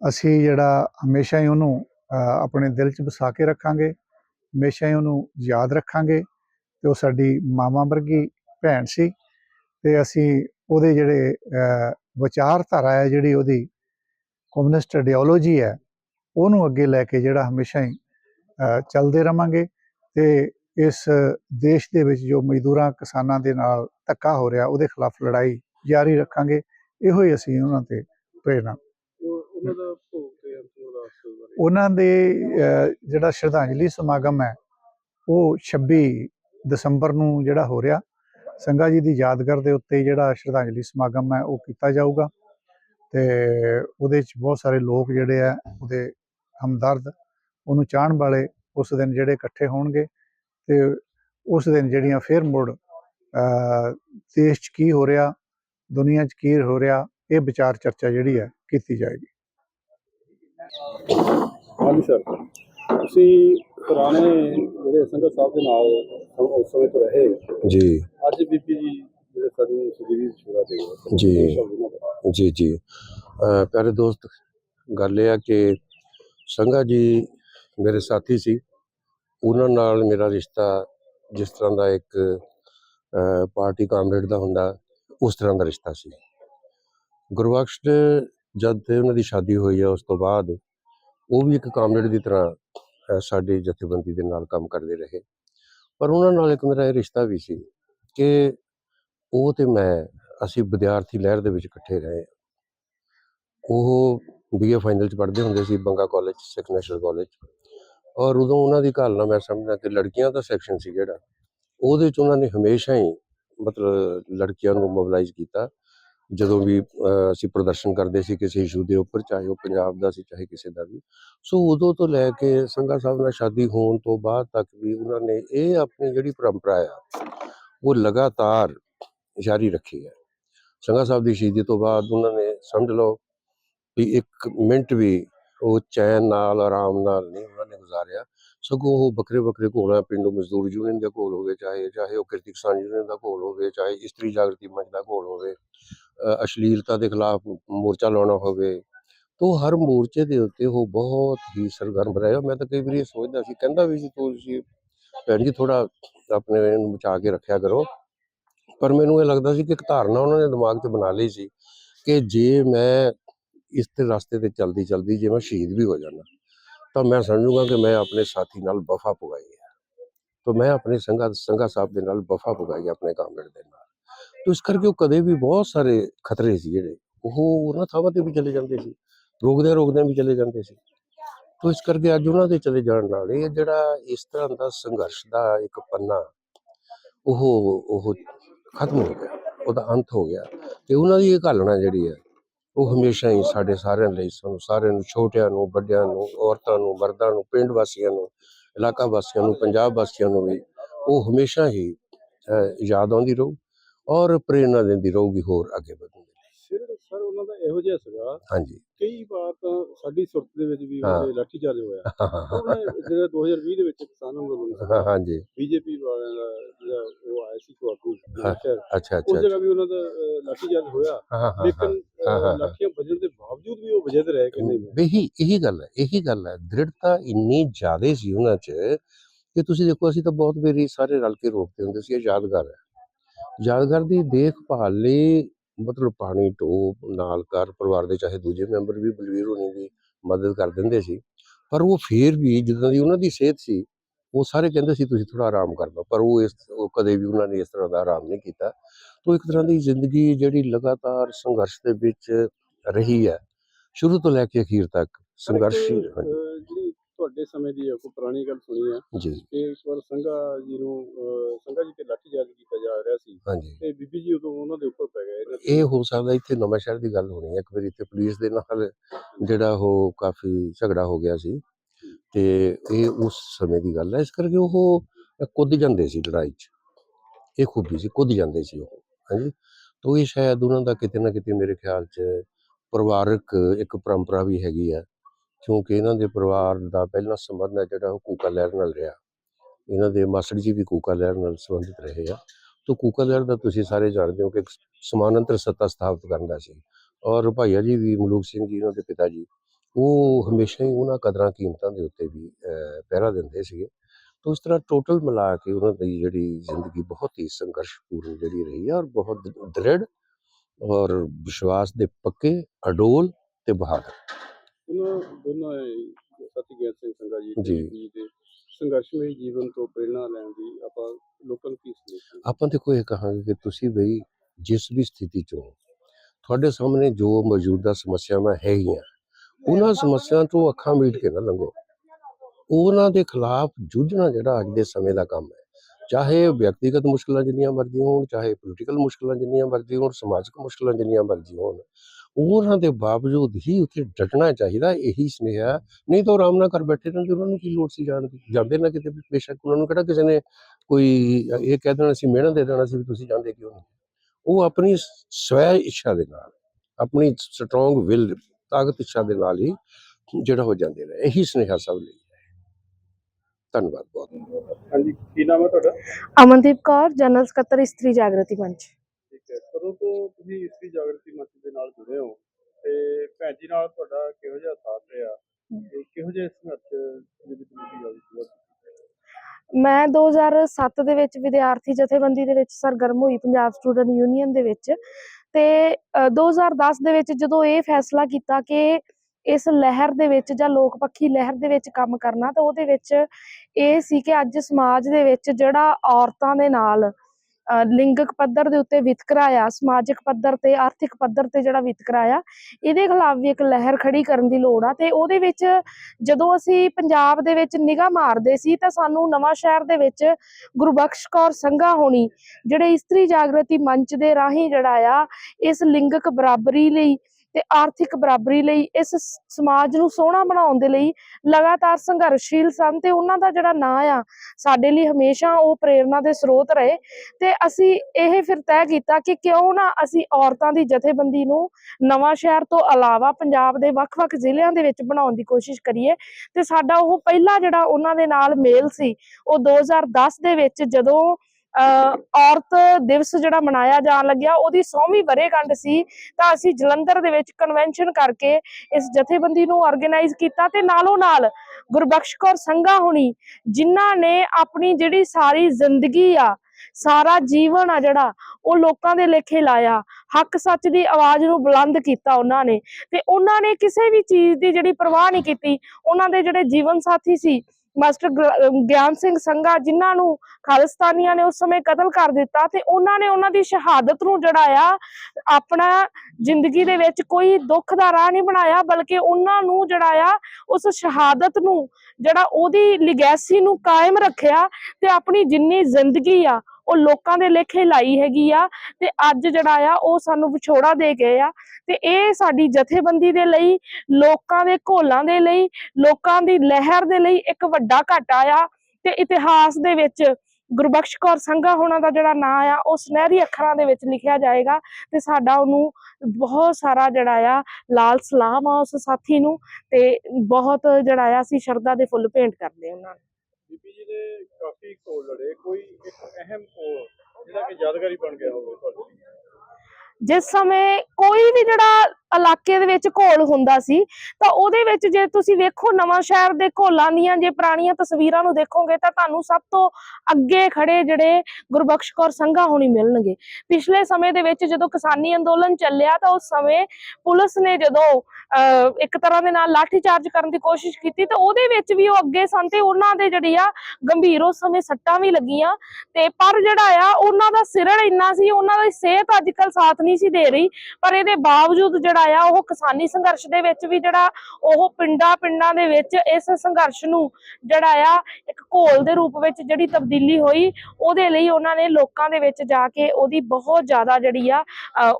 Speaker 3: ਅਸੀਂ ਜਿਹੜਾ ਹਮੇਸ਼ਾ ਹੀ ਉਹਨੂੰ ਆਪਣੇ ਦਿਲ 'ਚ ਵਸਾ ਕੇ ਰੱਖਾਂਗੇ, ਹਮੇਸ਼ਾ ਹੀ ਉਹਨੂੰ ਯਾਦ ਰੱਖਾਂਗੇ ਤੇ ਉਹ ਸਾਡੀ ਮਾਵਾਂ ਵਰਗੀ ਭੈਣ ਸੀ ਤੇ ਅਸੀਂ ਉਹਦੇ ਜਿਹੜੇ ਵਿਚਾਰਧਾਰਾ ਹੈ ਜਿਹੜੀ ਉਹਦੀ ਕਮਿਊਨਿਸਟ ਆਈਡੀਓਲੋਜੀ ਹੈ, ਉਹਨੂੰ ਅੱਗੇ ਲੈ ਕੇ ਜਿਹੜਾ ਹਮੇਸ਼ਾ ਹੀ ਚੱਲਦੇ ਰਵਾਂਗੇ ਤੇ ਇਸ ਦੇਸ਼ ਦੇ ਵਿੱਚ ਜੋ ਮਜ਼ਦੂਰਾਂ ਕਿਸਾਨਾਂ ਦੇ ਨਾਲ ਧੱਕਾ ਹੋ ਰਿਹਾ, ਉਹਦੇ ਖਿਲਾਫ ਲੜਾਈ ਜਾਰੀ ਰੱਖਾਂਗੇ, ਇਹੋ ਹੀ ਅਸੀਂ ਉਹਨਾਂ ਤੇ ਪ੍ਰੇਰਨਾ
Speaker 2: ਉਹਨਾਂ ਦਾ
Speaker 3: ਉਹਨਾਂ ਦੇ ਜਿਹੜਾ ਸ਼ਰਧਾਂਜਲੀ ਸਮਾਗਮ ਹੈ, ਉਹ 26 ਦਸੰਬਰ ਨੂੰ ਜਿਹੜਾ ਹੋ ਰਿਹਾ। ਸੰਗਾ ਜੀ ਦੀ ਯਾਦਗਾਰ ਦੇ ਉੱਤੇ ਜਿਹੜਾ ਸ਼ਰਧਾਂਜਲੀ ਸਮਾਗਮ ਹੈ, ਉਹ ਕੀਤਾ ਜਾਊਗਾ। ਤੇ ਉਹਦੇ ਚ ਬਹੁਤ ਸਾਰੇ ਲੋਕ ਜਿਹੜੇ ਆ ਉਹਦੇ ਹਮਦਰਦ, ਉਹਨੂੰ ਚਾਹਣ ਵਾਲੇ ਉਸ ਦਿਨ ਜਿਹੜੇ ਇਕੱਠੇ ਹੋਣਗੇ। ਤੇ ਉਸ ਦਿਨ ਜਿਹੜੀਆਂ ਫਿਰ ਮੁੜ ਦੇਸ਼ 'ਚ ਕੀ ਹੋ ਰਿਹਾ, ਦੁਨੀਆ 'ਚ ਕੀ ਹੋ ਰਿਹਾ, ਇਹ ਵਿਚਾਰ ਚਰਚਾ ਜਿਹੜੀ ਹੈ, ਕੀਤੀ ਜਾਏਗੀ।
Speaker 2: ਹਾਂਜੀ ਸਰ। ਤੁਸੀਂ ਪੁਰਾਣੇ ਜਿਹੜੇ ਸੰਗਤ ਸਾਹਿਬ ਦੇ ਨਾਲ ਉਸ ਸਮੇਂ ਤੋਂ ਰਹੇ।
Speaker 4: ਜੀ।
Speaker 2: ਅੱਜ ਬੀਬੀ ਜੀ ਜਿਹੜੇ ਸਾਨੂੰ ਸੁਖੀਵੀ ਛੁੜਾ ਦੇ
Speaker 4: ਜੀ। ਜੀ। ਜੀ ਪਿਆਰੇ ਦੋਸਤ ਗੱਲ ਇਹ ਆ ਕਿ ਸੰਗਾ ਜੀ ਮੇਰੇ ਸਾਥੀ ਸੀ। ਉਹਨਾਂ ਨਾਲ ਮੇਰਾ ਰਿਸ਼ਤਾ ਜਿਸ ਤਰ੍ਹਾਂ ਦਾ ਇੱਕ ਪਾਰਟੀ ਕਾਮਰੇਡ ਦਾ ਹੁੰਦਾ ਉਸ ਤਰ੍ਹਾਂ ਦਾ ਰਿਸ਼ਤਾ ਸੀ। ਗੁਰਬਖਸ਼ ਜਦ ਤੇ ਉਹਨਾਂ ਦੀ ਸ਼ਾਦੀ ਹੋਈ ਹੈ ਉਸ ਤੋਂ ਬਾਅਦ, ਉਹ ਵੀ ਇੱਕ ਕਾਮਰੇਡ ਦੀ ਤਰ੍ਹਾਂ ਸਾਡੇ ਜਥੇਬੰਦੀ ਦੇ ਨਾਲ ਕੰਮ ਕਰਦੇ ਰਹੇ। ਪਰ ਉਹਨਾਂ ਨਾਲ ਇੱਕ ਮੇਰਾ ਇਹ ਰਿਸ਼ਤਾ ਵੀ ਸੀ ਕਿ ਉਹ ਤੇ ਮੈਂ, ਅਸੀਂ ਵਿਦਿਆਰਥੀ ਲਹਿਰ ਦੇ ਵਿੱਚ ਇਕੱਠੇ ਰਹੇ। ਉਹ ਬੀਏ ਫਾਈਨਲ ਚ ਪੜ੍ਹਦੇ ਹੁੰਦੇ ਸੀ Banga college Sikh national college ਔਰ ਉਦੋਂ ਉਹਨਾਂ ਦੀ ਘਾਲਣਾ ਮੈਂ ਸਮਝਦਾ ਕਿ ਲੜਕੀਆਂ ਦਾ ਸੈਕਸ਼ਨ ਸੀ ਜਿਹੜਾ। ਉਹਦੇ ਚ ਉਹਨਾਂ ਨੇ ਹਮੇਸ਼ਾ ਹੀ ਮਤਲਬ ਲੜਕੀਆਂ ਨੂੰ ਮੋਬਿਲਾਈਜ਼ ਕੀਤਾ। ਜਦੋਂ ਵੀ ਅਸੀਂ ਪ੍ਰਦਰਸ਼ਨ ਕਰਦੇ ਸੀ ਕਿਸੇ ਇਸ਼ੂ ਦੇ ਉੱਪਰ, ਚਾਹੇ ਉਹ ਪੰਜਾਬ ਦਾ ਸੀ, ਚਾਹੇ ਕਿਸੇ ਦਾ ਵੀ। ਸੋ ਉਦੋਂ ਤੋਂ ਲੈ ਕੇ ਸੰਗਾ ਸਾਹਿਬ ਨਾਲ ਸ਼ਾਦੀ ਹੋਣ ਤੋਂ ਬਾਅਦ ਤੱਕ ਵੀ ਉਹਨਾਂ ਨੇ ਇਹ ਆਪਣੀ ਜਿਹੜੀ ਪਰੰਪਰਾ ਆ, ਉਹ ਲਗਾਤਾਰ ਜਾਰੀ ਰੱਖੀ ਹੈ। ਸੰਗਾ ਸਾਹਿਬ ਦੀ ਸ਼ਹੀਦੀ ਤੋਂ ਬਾਅਦ ਉਹਨਾਂ ਨੇ ਸਮਝ ਲਓ ਵੀ ਇੱਕ ਮਿੰਟ ਵੀ ਉਹ ਚੈਨ ਨਾਲ, ਆਰਾਮ ਨਾਲ ਨਹੀਂ ਉਹਨਾਂ ਨੇ ਗੁਜ਼ਾਰਿਆ। ਸਗੋਂ ਉਹ ਵੱਖਰੇ ਵੱਖਰੇ ਘੋਲਾਂ ਪਿੰਡੂ ਮਜ਼ਦੂਰ ਯੂਨੀਅਨ ਦੇ ਘੋਲ ਹੋਵੇ, ਚਾਹੇ ਚਾਹੇ ਉਹ ਕਿਰਤੀ ਕਿਸਾਨ ਯੂਨੀਅਨ ਦਾ ਘੋਲ ਹੋਵੇ, ਚਾਹੇ ਇਸਤਰੀ ਜਾਗਰਤੀ ਮੰਚ ਦਾ ਘੋਲ ਹੋਵੇ ਅਸ਼ਲੀਲਤਾ ਦੇ ਖਿਲਾਫ ਮੋਰਚਾ ਲਾਉਣਾ ਹੋਵੇ, ਤੋ ਹਰ ਮੋਰਚੇ ਦੇ ਉੱਤੇ ਉਹ ਬਹੁਤ ਹੀ ਸਰਗਰਮ ਰਿਹਾ ਮੈਂ ਤਾਂ ਕਈ ਵਾਰੀ ਇਹ ਸੋਚਦਾ ਸੀ, ਕਹਿੰਦਾ ਵੀ ਸੀ ਤੁਸੀਂ ਭੈਣ ਜੀ ਥੋੜਾ ਆਪਣੇ ਨੂੰ ਬਚਾ ਕੇ ਰੱਖਿਆ ਕਰੋ। ਪਰ ਮੈਨੂੰ ਇਹ ਲੱਗਦਾ ਸੀ ਕਿ ਇੱਕ ਧਾਰਨਾ ਉਹਨਾਂ ਨੇ ਦਿਮਾਗ 'ਚ ਬਣਾ ਲਈ ਸੀ ਕਿ ਜੇ ਮੈਂ ਇਸ ਤੇ ਰਸਤੇ ਤੇ ਚਲਦੀ ਚਲਦੀ ਜੇ ਮੈਂ ਸ਼ਹੀਦ ਵੀ ਹੋ ਜਾਣਾ ਤਾਂ ਮੈਂ ਸਮਝੂਗਾ ਕਿ ਮੈਂ ਆਪਣੇ ਸਾਥੀ ਨਾਲ ਵਫਾ ਪੁਗਾਈ ਹੈ। ਤਾਂ ਮੈਂ ਆਪਣੇ ਸੰਗਾ ਸੰਗਾ ਸਾਹਿਬ ਦੇ ਨਾਲ ਵਫਾ ਪੁਗਾਈ ਆਪਣੇ ਕਾਮਰੇਡ ਦੇ ਨਾਲ। ਤਾਂ ਇਸ ਕਰਕੇ ਉਹ ਕਦੇ ਵੀ ਬਹੁਤ ਸਾਰੇ ਖਤਰੇ ਸੀ ਜਿਹੜੇ, ਉਹ ਉਹਨਾਂ ਥਾਵਾਂ ਤੇ ਵੀ ਚਲੇ ਜਾਂਦੇ ਸੀ ਰੋਕਦੇ ਰੋਕਦੇ ਵੀ ਚਲੇ ਜਾਂਦੇ ਸੀ। ਤਾਂ ਇਸ ਕਰਕੇ ਅੱਜ ਉਹਨਾਂ ਦੇ ਚਲੇ ਜਾਣ ਨਾਲ ਇਹ ਜਿਹੜਾ ਇਸ ਤਰ੍ਹਾਂ ਦਾ ਸੰਘਰਸ਼ ਦਾ ਇੱਕ ਪੰਨਾ, ਉਹ ਉਹ ਖਤਮ ਹੋ ਗਿਆ, ਉਹਦਾ ਅੰਤ ਹੋ ਗਿਆ। ਤੇ ਉਹਨਾਂ ਦੀ ਇਹ ਘਾਲਣਾ ਜਿਹੜੀ ਹੈ ਉਹ ਹਮੇਸ਼ਾ ਹੀ ਸਾਡੇ ਸਾਰਿਆਂ ਲਈ ਸਾਨੂੰ। ਸਾਰਿਆਂ ਨੂੰ, ਛੋਟਿਆਂ ਨੂੰ, ਵੱਡਿਆਂ ਨੂੰ, ਔਰਤਾਂ ਨੂੰ, ਮਰਦਾਂ ਨੂੰ, ਪਿੰਡ ਵਾਸੀਆਂ ਨੂੰ, ਇਲਾਕਾ ਵਾਸੀਆਂ ਨੂੰ, ਪੰਜਾਬ ਵਾਸੀਆਂ ਨੂੰ ਵੀ ਉਹ ਹਮੇਸ਼ਾ ਹੀ ਯਾਦ ਆਉਂਦੀ ਰਹੂ ਔਰ ਪ੍ਰੇਰਨਾ ਦਿੰਦੀ ਰਹੂਗੀ ਹੋਰ ਅੱਗੇ ਵਧਣ।
Speaker 2: ਸਰ ਉਹਨਾਂ ਦਾ ਇਹੋ ਜਿਹਾ ਸੀਗਾ
Speaker 4: ਹਾਂਜੀ।
Speaker 2: ਕਈ ਵਾਰ ਤਾਂ ਸਾਡੀ ਸੁਰਤ ਦੇ ਵਿੱਚ ਵੀ
Speaker 4: ਹਾਂ।
Speaker 2: ਉਹਦੇ ਲਾਠੀ ਚਾਰਜ ਹੋਇਆ।
Speaker 4: ਹਾਂ, ਹਾਂ, ਹਾਂ,
Speaker 2: ਉਹਨੇ ਜਿਹੜਾ 2020 ਦੇ ਵਿੱਚ ਕਿਸਾਨ ਅੰਦੋਲਨ
Speaker 4: ਹਾਂ,
Speaker 2: ਸੀ
Speaker 4: ਹਾਂਜੀ।
Speaker 2: ਬੀਜੇਪੀ ਵਾਲਿਆਂ ਦਾ ਜਿਹੜਾ ਉਹ ਆਇਆ ਸੀ ਤੁਹਾਡੂ
Speaker 4: ਹਾਂ।
Speaker 2: ਸ਼ਹਿਰ।
Speaker 4: ਅੱਛਾ
Speaker 2: ਉਸ
Speaker 4: ਅੱਛਾ
Speaker 2: ਜਗ੍ਹਾ ਵੀ ਉਹਨਾਂ ਦਾ ਅਹ, ਲਾਠੀ ਚਾਰਜ ਹੋਇਆ।
Speaker 4: ਹਾਂ ਹਾਂ ਹਾਂ
Speaker 2: ਲੇਕਿਨ ਅਹ,
Speaker 4: ਹਾਂ, ਹਾਂ।
Speaker 2: ਲਾਠੀਆਂ ਵੱਜਣ ਦੇ ਬਾਵਜੂਦ ਵੀ ਉਹ ਵਜਦ ਰਹੇ ਕਿ ਨਹੀਂ
Speaker 4: ਇਹੀ ਇਹੀ ਗੱਲ ਹੈ ਇਹੀ ਗੱਲ ਹੈ। ਦ੍ਰਿੜਤਾ ਇੰਨੀ ਜ਼ਿਆਦੇ ਸੀ ਉਹਨਾਂ 'ਚ ਕਿ ਤੁਸੀਂ ਦੇਖੋ ਅਸੀਂ ਤਾਂ ਬਹੁਤ ਵਾਰੀ ਸਾਰੇ ਰਲ ਕੇ ਰੋਕਦੇ ਹੁੰਦੇ ਸੀ ਇਹ ਯਾਦਗਾਰ ਹੈ। ਯਾਦਗਾਰ ਦੀ ਦੇਖਭਾਲ ਲਈ ਮਤਲਬ ਪਾਣੀ ਟੋਪ ਨਾਲ ਘਰ ਪਰਿਵਾਰ ਦੇ ਚਾਹੇ ਦੂਜੇ ਮੈਂਬਰ ਵੀ ਬਲਵੀਰ ਹੋਣੀ ਦੀ ਮਦਦ ਕਰ ਦਿੰਦੇ ਸੀ ਪਰ ਉਹ ਫੇਰ ਵੀ ਜਿੱਦਾਂ ਦੀ ਉਹਨਾਂ ਦੀ ਸਿਹਤ ਸੀ ਉਹ ਸਾਰੇ ਕਹਿੰਦੇ ਸੀ ਤੁਸੀਂ ਥੋੜਾ ਆਰਾਮ ਕਰ ਲਓ। ਪਰ ਉਹ ਇਸ ਉਹ ਕਦੇ ਵੀ ਉਹਨਾਂ ਨੇ ਇਸ ਤਰ੍ਹਾਂ ਦਾ ਆਰਾਮ ਨਹੀਂ ਕੀਤਾ। ਤੋਂ ਇੱਕ ਤਰ੍ਹਾਂ ਦੀ ਜ਼ਿੰਦਗੀ ਜਿਹੜੀ ਲਗਾਤਾਰ ਸੰਘਰਸ਼ ਦੇ ਵਿੱਚ ਰਹੀ ਹੈ ਸ਼ੁਰੂ ਤੋਂ ਲੈ ਕੇ ਅਖੀਰ ਤੱਕ ਸੰਘਰਸ਼ੀ
Speaker 2: ਜਿਹੜੀ ਤੁਹਾਡੇ ਸਮੇਂ ਦੀ ਇੱਕ ਪੁਰਾਣੀ ਗੱਲ ਸੁਣੀ ਹੈ
Speaker 4: ਜੀ।
Speaker 2: ਕਿ ਇੱਕ ਵਾਰ ਸੰਘਾ ਜੀ ਨੂੰ ਅਹ, ਸੰਘਾ ਜੀ ਤੇ ਲਾਠੀ ਚਾਰਜ ਕੀਤਾ ਜਾ ਰਿਹਾ ਸੀ।
Speaker 4: ਹਾਂਜੀ।
Speaker 2: ਤੇ ਬੀਬੀ ਜੀ ਉਦੋਂ ਉਹਨਾਂ ਦੇ ਉੱਪਰ ਪੈ ਗਏ ਇਹਨਾਂ।
Speaker 4: ਇਹ ਹੋ ਸਕਦਾ ਇੱਥੇ ਨਵਾਂ ਸ਼ਹਿਰ ਦੀ ਗੱਲ ਹੋਣੀ ਹੈ ਇੱਕ ਵਾਰੀ ਇੱਥੇ ਪੁਲਿਸ ਦੇ ਨਾਲ ਜਿਹੜਾ ਉਹ ਕਾਫੀ ਝਗੜਾ ਹੋ ਗਿਆ ਸੀ। ਤੇ ਇਹ ਉਸ ਸਮੇਂ ਦੀ ਗੱਲ ਹੈ ਇਸ ਕਰਕੇ ਉਹ ਕੁੱਦ ਜਾਂਦੇ ਸੀ ਲੜਾਈ 'ਚ। ਇਹ ਖੂਬੀ ਸੀ ਕੁੱਦ ਜਾਂਦੇ ਸੀ ਉਹ। ਹਾਂਜੀ। ਤੋਂ ਇਹ ਸ਼ਾਇਦ ਉਹਨਾਂ ਦਾ ਕਿਤੇ ਨਾ ਕਿਤੇ ਮੇਰੇ ਖਿਆਲ 'ਚ ਪਰਿਵਾਰਕ ਇੱਕ ਪਰੰਪਰਾ ਵੀ ਹੈਗੀ ਆ। ਕਿਉਂਕਿ ਇਹਨਾਂ ਦੇ ਪਰਿਵਾਰ ਦਾ ਪਹਿਲਾ ਸੰਬੰਧ ਹੈ ਜਿਹੜਾ ਉਹ ਕੂਕਾ ਲਹਿਰ ਨਾਲ ਰਿਹਾ। ਇਹਨਾਂ ਦੇ ਮਾਸੜ ਜੀ ਵੀ ਕੂਕਾ ਲਹਿਰ ਨਾਲ ਸੰਬੰਧਿਤ ਰਹੇ ਆ। ਤੋ ਕੂਕਾ ਲਹਿਰ ਦਾ ਤੁਸੀਂ ਸਾਰੇ ਜਾਣਦੇ ਹੋ ਕਿ ਇੱਕ ਸਮਾਨਾਂਤਰ ਸੱਤਾ ਸਥਾਪਿਤ ਕਰਨ ਦਾ ਸੀ ਔਰ ਭਾਈਆ ਜੀ ਵੀ ਮਲੂਕ ਸਿੰਘ ਜੀ ਉਹਨਾਂ ਦੇ ਪਿਤਾ ਜੀ, ਉਹ ਹਮੇਸ਼ਾ ਹੀ ਉਹਨਾਂ ਕਦਰਾਂ ਕੀਮਤਾਂ ਦੇ ਉੱਤੇ ਵੀ ਪਹਿਰਾ ਦਿੰਦੇ ਸੀਗੇ। ਤੋ ਇਸ ਤਰ੍ਹਾਂ ਟੋਟਲ ਮਿਲਾ ਕੇ ਉਹਨਾਂ ਦੀ ਜਿਹੜੀ ਜ਼ਿੰਦਗੀ ਬਹੁਤ ਹੀ ਸੰਘਰਸ਼ਪੂਰਨ ਜਿਹੜੀ ਰਹੀ ਹੈ ਔਰ ਬਹੁਤ ਦ੍ਰਿੜ ਔਰ ਵਿਸ਼ਵਾਸ ਦੇ ਪੱਕੇ ਅਡੋਲ ਤੇ ਬਹਾਦਰ।
Speaker 2: ਉਹਨਾਂ ਦੋਨਾਂ ਸਤੀ ਗਿਆਨ ਸਿੰਘ ਸੰਘਾ ਜੀ ਤੇ
Speaker 4: ਜੀ।
Speaker 2: ਜੀ ਦੇ ਸੰਘਰਸ਼ਮਈ ਜੀਵਨ ਤੋਂ ਪ੍ਰੇਰਣਾ ਲੈਣ ਦੀ ਆਪਾਂ ਲੋਕਾਂ ਨੂੰ ਕੀ ਦੇਣਾ?
Speaker 4: ਆਪਾਂ ਦੇਖੋ ਇਹ ਕਹਾਂਗੇ ਕਿ ਤੁਸੀਂ ਬਈ ਜਿਸ ਵੀ ਸਥਿਤੀ ਚ ਹੋ ਤੁਹਾਡੇ ਸਾਹਮਣੇ ਜੋ ਮੌਜੂਦਾ ਸਮੱਸਿਆਵਾਂ ਹੈਗੀਆਂ ਉਹਨਾਂ ਸਮੱਸਿਆਵਾਂ ਤੋਂ ਅੱਖਾਂ ਮੀਟ ਕੇ ਨਾ ਲੰਘੋ ਉਹਨਾਂ ਦੇ ਖਿਲਾਫ ਜੂਝਣਾ ਜਿਹੜਾ ਅੱਜ ਦੇ ਸਮੇਂ ਦਾ ਕੰਮ ਹੈ ਚਾਹੇ ਵਿਅਕਤੀਗਤ ਮੁਸ਼ਕਲਾਂ ਜਿੰਨੀਆਂ ਮਰਜ਼ੀ ਹੋਣ ਚਾਹੇ ਪੋਲੀਟੀਕਲ ਮੁਸ਼ਕਲਾਂ ਜਿੰਨੀਆਂ ਮਰਜ਼ੀ ਹੋਣ ਸਮਾਜਿਕ ਮੁਸ਼ਕਲਾਂ ਜਿੰਨੀਆਂ ਮਰਜ਼ੀ ਹੋਣ ਉਹਨਾਂ ਦੇ ਬਾਵਜੂਦ ਹੀ ਉੱਥੇ ਡਟਣਾ ਚਾਹੀਦਾ ਇਹੀ ਸੁਨੇਹਾ ਨਹੀਂ ਤਾਂ ਉਹ ਆਰਾਮ ਨਾਲ ਕਰ ਬੈਠੇ ਰਹਿੰਦੇ ਉਹਨਾਂ ਨੂੰ ਕੀ ਲੋੜ ਸੀ ਜਾਣ ਦੀ? ਜਾਂਦੇ ਨਾ ਕਿਤੇ ਵੀ, ਬੇਸ਼ੱਕ ਉਹਨਾਂ ਨੂੰ ਕਿਹੜਾ ਕਿਸੇ ਨੇ ਕੋਈ ਇਹ ਕਹਿ ਦੇਣਾ ਸੀ ਮਿਹਨਤ ਦੇ ਦੇਣਾ ਸੀ ਵੀ ਤੁਸੀਂ ਜਾਂਦੇ ਕਿਉਂ ਨਹੀਂ? ਉਹ ਆਪਣੀ ਸਵੈ ਇੱਛਾ ਦੇ ਨਾਲ ਆਪਣੀ ਸਟਰੋਂਗ ਵਿਲ ਤਾਕਤ ਇੱਛਾ ਦੇ ਨਾਲ ਹੀ ਜਿਹੜਾ ਹੋ ਜਾਂਦੇ ਨੇ ਇਹੀ ਸੁਨੇਹਾ ਸਭ ਲਈ ਹੈ। ਧੰਨਵਾਦ ਬਹੁਤ।
Speaker 2: ਹਾਂਜੀ ਕੀ ਨਾਮ ਹੈ ਤੁਹਾਡਾ?
Speaker 5: ਅਮਨਦੀਪ ਕੌਰ ਜਨਰਲ ਸਕੱਤਰ ਇਸਤਰੀ ਜਾਗਰਤੀ ਮੰਚ।
Speaker 2: ਕਦੋਂ ਤੋਂ ਤੁਸੀਂ ਇਸਤਰੀ ਜਾਗਰਤੀ ਮੰਚ ਦੇ ਨਾਲ ਜੁੜੇ ਹੋ? ਤੇ ਭੈਣ ਜੀ ਨਾਲ ਤੁਹਾਡਾ ਕਿਹੋ ਜਿਹਾ ਸਾਥ ਰਿਹਾ? ਤੇ ਕਿਹੋ ਜਿਹੇ ਸੰਘਰਸ਼ ਦੇ ਵਿੱਚ ਤੁਸੀਂ ਗੱਲ ਕੀਤੀ?
Speaker 5: ਮੈਂ 2007 ਦੇ ਵਿੱਚ ਵਿਦਿਆਰਥੀ ਜਥੇਬੰਦੀ ਦੇ ਵਿੱਚ ਸਰਗਰਮ ਹੋਈ ਪੰਜਾਬ ਸਟੂਡੈਂਟ ਯੂਨੀਅਨ ਦੇ ਵਿੱਚ। ਤੇ 2010 ਦੇ ਵਿੱਚ ਜਦੋਂ ਇਹ ਫੈਸਲਾ ਕੀਤਾ ਕਿ ਇਸ ਲਹਿਰ ਦੇ ਵਿੱਚ ਜਾਂ ਲੋਕ ਪੱਖੀ ਲਹਿਰ ਦੇ ਵਿੱਚ ਕੰਮ ਕਰਨਾ, ਤਾਂ ਉਹਦੇ ਵਿੱਚ ਇਹ ਸੀ ਕਿ ਅੱਜ ਸਮਾਜ ਦੇ ਵਿੱਚ ਜਿਹੜਾ ਔਰਤਾਂ ਦੇ ਨਾਲ ਲਿੰਗਕ ਪੱਧਰ ਦੇ ਉੱਤੇ ਵਿਤਕਰਾ ਆ ਸਮਾਜਿਕ ਪੱਧਰ ਤੇ, ਆਰਥਿਕ ਪੱਧਰ ਤੇ ਜਿਹੜਾ ਵਿਤਕਰਾ ਆ ਇਹਦੇ ਖਿਲਾਫ ਵੀ ਇੱਕ ਲਹਿਰ ਖੜੀ ਕਰਨ ਦੀ ਲੋੜ ਆ ਤੇ ਉਹਦੇ ਵਿੱਚ ਜਦੋਂ ਅਸੀਂ ਪੰਜਾਬ ਦੇ ਵਿੱਚ ਨਿਗਾਹ ਮਾਰਦੇ ਸੀ ਤਾਂ ਸਾਨੂੰ ਨਵਾਂ ਸ਼ਹਿਰ ਦੇ ਵਿੱਚ ਗੁਰਬਖਸ਼ ਕੌਰ ਸੰਘਾ ਹੋਣੀ, ਜਿਹੜੇ ਇਸਤਰੀ ਜਾਗਰਤੀ ਮੰਚ ਦੇ ਰਾਹੀਂ ਜਿਹੜਾ ਆ, ਇਸ ਲਿੰਗਕ ਬਰਾਬਰੀ ਲਈ ਤੇ ਆਰਥਿਕ ਬਰਾਬਰੀ ਲਈ, ਇਸ ਸਮਾਜ ਨੂੰ ਸੋਹਣਾ ਬਣਾਉਣ ਦੇ ਲਈ ਲਗਾਤਾਰ ਸੰਘਰਸ਼ੀਲ ਸਨ ਤੇ ਉਹਨਾਂ ਦਾ ਜਿਹੜਾ ਨਾਂ ਆ, ਸਾਡੇ ਲਈ ਹਮੇਸ਼ਾ ਉਹ ਪ੍ਰੇਰਣਾ ਦੇ ਸਰੋਤ ਰਹੇ। ਤੇ ਅਸੀਂ ਇਹ ਫਿਰ ਤੈਅ ਕੀਤਾ ਕਿ ਕਿਉਂ ਨਾ ਅਸੀਂ ਔਰਤਾਂ ਦੀ ਜਥੇਬੰਦੀ ਨੂੰ ਨਵਾਂ ਸ਼ਹਿਰ ਤੋਂ ਇਲਾਵਾ ਪੰਜਾਬ ਦੇ ਵੱਖ-ਵੱਖ ਜ਼ਿਲ੍ਹਿਆਂ ਦੇ ਵਿੱਚ ਬਣਾਉਣ ਦੀ ਕੋਸ਼ਿਸ਼ ਕਰੀਏ। ਤੇ ਸਾਡਾ ਉਹ ਪਹਿਲਾ ਜਿਹੜਾ ਉਹਨਾਂ ਦੇ ਨਾਲ ਮੇਲ ਸੀ, ਉਹ 2010 ਦੇ ਵਿੱਚ ਜਦੋਂ ਔਰਤ ਦਿਵਸ ਜਿਹੜਾ ਮਨਾਇਆ ਜਾਣ ਲੱਗਿਆ, ਉਹਦੀ 100ਵੀਂ ਵਰ੍ਹੇਗੰਢ ਸੀ, ਤਾਂ ਅਸੀਂ ਜਲੰਧਰ ਦੇ ਵਿੱਚ ਕਨਵੈਨਸ਼ਨ ਕਰਕੇ ਇਸ ਜਥੇਬੰਦੀ ਨੂੰ ਆਰਗੇਨਾਈਜ਼ ਕੀਤਾ ਤੇ ਨਾਲੋਂ ਨਾਲ ਗੁਰਬਖਸ਼ ਕੌਰ ਸੰਘਾ ਹੁਣੀ, ਜਿਨ੍ਹਾਂ ਨੇ ਆਪਣੀ ਜਿਹੜੀ ਸਾਰੀ ਜ਼ਿੰਦਗੀ ਆ, ਸਾਰਾ ਜੀਵਨ ਆ ਜਿਹੜਾ, ਉਹ ਲੋਕਾਂ ਦੇ ਲੇਖੇ ਲਾਇਆ। ਹੱਕ ਸੱਚ ਦੀ ਆਵਾਜ਼ ਨੂੰ ਬੁਲੰਦ ਕੀਤਾ ਉਹਨਾਂ ਨੇ ਤੇ ਉਹਨਾਂ ਨੇ ਕਿਸੇ ਵੀ ਚੀਜ਼ ਦੀ ਜਿਹੜੀ ਪਰਵਾਹ ਨਹੀਂ ਕੀਤੀ, ਉਹਨਾਂ ਦੇ ਜਿਹੜੇ ਜੀਵਨ ਸਾਥੀ ਸੀ ਮਾਸਟਰ ਗਿਆਨ ਸਿੰਘ ਸੰਘਾ ਜਿਨ੍ਹਾਂ ਨੂੰ ਖਾਲਿਸਤਾਨੀਆਂ ਨੇ ਉਸ ਸਮੇਂ ਕਤਲ ਕਰ ਦਿੱਤਾ ਤੇ ਉਹਨਾਂ ਨੇ ਉਹਨਾਂ ਦੀ ਸ਼ਹਾਦਤ ਨੂੰ ਜਿਹੜਾ ਆ ਆਪਣਾ ਜ਼ਿੰਦਗੀ ਦੇ ਵਿੱਚ ਕੋਈ ਦੁੱਖ ਦਾ ਰਾਹ ਨਹੀਂ ਬਣਾਇਆ, ਬਲਕਿ ਉਹਨਾਂ ਨੂੰ ਜਿਹੜਾ ਆ ਉਸ ਸ਼ਹਾਦਤ ਨੂੰ, ਜਿਹੜਾ ਉਹਦੀ ਲਿਗੈਸੀ ਨੂੰ ਕਾਇਮ ਰੱਖਿਆ ਤੇ ਆਪਣੀ ਜਿੰਨੀ ਜ਼ਿੰਦਗੀ ਆ ਉਹ ਲੋਕਾਂ ਦੇ ਲੇਖੇ ਲਾਈ ਹੈਗੀ ਆ ਤੇ ਅੱਜ ਜਿਹੜਾ ਆ ਉਹ ਸਾਨੂੰ ਵਿਛੋੜਾ ਦੇ ਗਏ ਆ ਤੇ ਇਹ ਸਾਡੀ ਜਥੇਬੰਦੀ ਦੇ ਲਈ, ਲੋਕਾਂ ਦੇ ਘੋਲਾਂ ਦੇ ਲਈ, ਲੋਕਾਂ ਦੀ ਲਹਿਰ ਦੇ ਲਈ ਇੱਕ ਵੱਡਾ ਘਾਟਾ ਆ ਤੇ ਇਤਿਹਾਸ ਦੇ ਵਿੱਚ ਗੁਰਬਖਸ਼ ਕੌਰ ਸੰਘਾ ਹੋਣਾ ਦਾ ਜਿਹੜਾ ਨਾਂ ਆ, ਉਹ ਸੁਨਹਿਰੀ ਅੱਖਰਾਂ ਦੇ ਵਿੱਚ ਲਿਖਿਆ ਜਾਏਗਾ ਤੇ ਸਾਡਾ ਉਹਨੂੰ ਬਹੁਤ ਸਾਰਾ ਜਿਹੜਾ ਆ ਲਾਲ ਸਲਾਮ ਆ ਉਸ ਸਾਥੀ ਨੂੰ ਤੇ ਬਹੁਤ ਜਿਹੜਾ ਆ ਅਸੀਂ ਸ਼ਰਧਾ ਦੇ ਫੁੱਲ ਭੇਂਟ ਕਰਦੇ ਉਹਨਾਂ ਨੂੰ।
Speaker 2: ਬੀਬੀ ਜੀ ਨੇ ਕਾਫੀ ਕੋਲ ਲੜੇ, ਕੋਈ ਅਹਿਮ ਜਿਹੜਾ ਕਿ ਯਾਦਗਾਰੀ ਬਣ ਗਿਆ ਹੋਵੇ ਤੁਹਾਡੇ ਲਈ?
Speaker 5: ਜਿਸ ਸਮੇਂ ਕੋਈ ਵੀ ਜਿਹੜਾ ਇਲਾਕੇ ਦੇ ਵਿੱਚ ਘੋਲ ਹੁੰਦਾ ਸੀ, ਤਾਂ ਉਹਦੇ ਵਿੱਚ ਜੇ ਤੁਸੀਂ ਵੇਖੋ ਨਵਾਂ ਸ਼ਹਿਰ ਦੇ ਘੋਲਾਂ ਦੀਆਂ ਜੇ ਪੁਰਾਣੀਆਂ ਤਸਵੀਰਾਂ ਨੂੰ ਦੇਖੋਗੇ ਤਾਂ ਤੁਹਾਨੂੰ ਸਭ ਤੋਂ ਅੱਗੇ ਖੜੇ ਜਿਹੜੇ ਗੁਰਬਖਸ਼ ਕੌਰ ਸੰਘਾ ਹੋਣੀ ਮਿਲਣਗੇ। ਪਿਛਲੇ ਸਮੇਂ ਦੇ ਵਿੱਚ ਜਦੋਂ ਕਿਸਾਨੀ ਅੰਦੋਲਨ ਚੱਲਿਆ ਤਾਂ ਉਸ ਸਮੇਂ ਪੁਲਿਸ ਨੇ ਜਦੋਂ ਇੱਕ ਤਰ੍ਹਾਂ ਦੇ ਨਾਲ ਲਾਠੀ ਚਾਰਜ ਕਰਨ ਦੀ ਕੋਸ਼ਿਸ਼ ਕੀਤੀ ਤਾਂ ਉਹਦੇ ਵਿੱਚ ਵੀ ਉਹ ਅੱਗੇ ਸਨ ਤੇ ਉਹਨਾਂ ਦੇ ਜਿਹੜੀ ਆ ਗੰਭੀਰ ਉਸ ਸਮੇਂ ਸੱਟਾਂ ਵੀ ਲੱਗੀਆਂ ਤੇ ਪਰ ਜਿਹੜਾ ਆ ਉਹਨਾਂ ਦਾ ਸਿਰੜ ਇੰਨਾ ਸੀ, ਉਹਨਾਂ ਦੀ ਸਿਹਤ ਅੱਜ ਕੱਲ ਸਾਥ ਨਹੀਂ ਸੀ ਦੇ ਰਹੀ, ਪਰ ਇਹਦੇ ਬਾਵਜੂਦ ਜਿਹੜਾ ਆ ਉਹ ਕਿਸਾਨੀ ਸੰਘਰਸ਼ ਦੇ ਵਿੱਚ ਵੀ ਜਿਹੜਾ ਉਹ ਪਿੰਡਾਂ ਪਿੰਡਾਂ ਦੇ ਵਿੱਚ ਇਸ ਸੰਘਰਸ਼ ਨੂੰ ਜਿਹੜਾ ਆ ਇੱਕ ਘੋਲ ਦੇ ਰੂਪ ਵਿੱਚ ਜਿਹੜੀ ਤਬਦੀਲੀ ਹੋਈ ਉਹਦੇ ਲਈ ਉਹਨਾਂ ਨੇ ਲੋਕਾਂ ਦੇ ਵਿੱਚ ਜਾ ਕੇ ਉਹਦੀ ਬਹੁਤ ਜ਼ਿਆਦਾ ਜਿਹੜੀ ਆ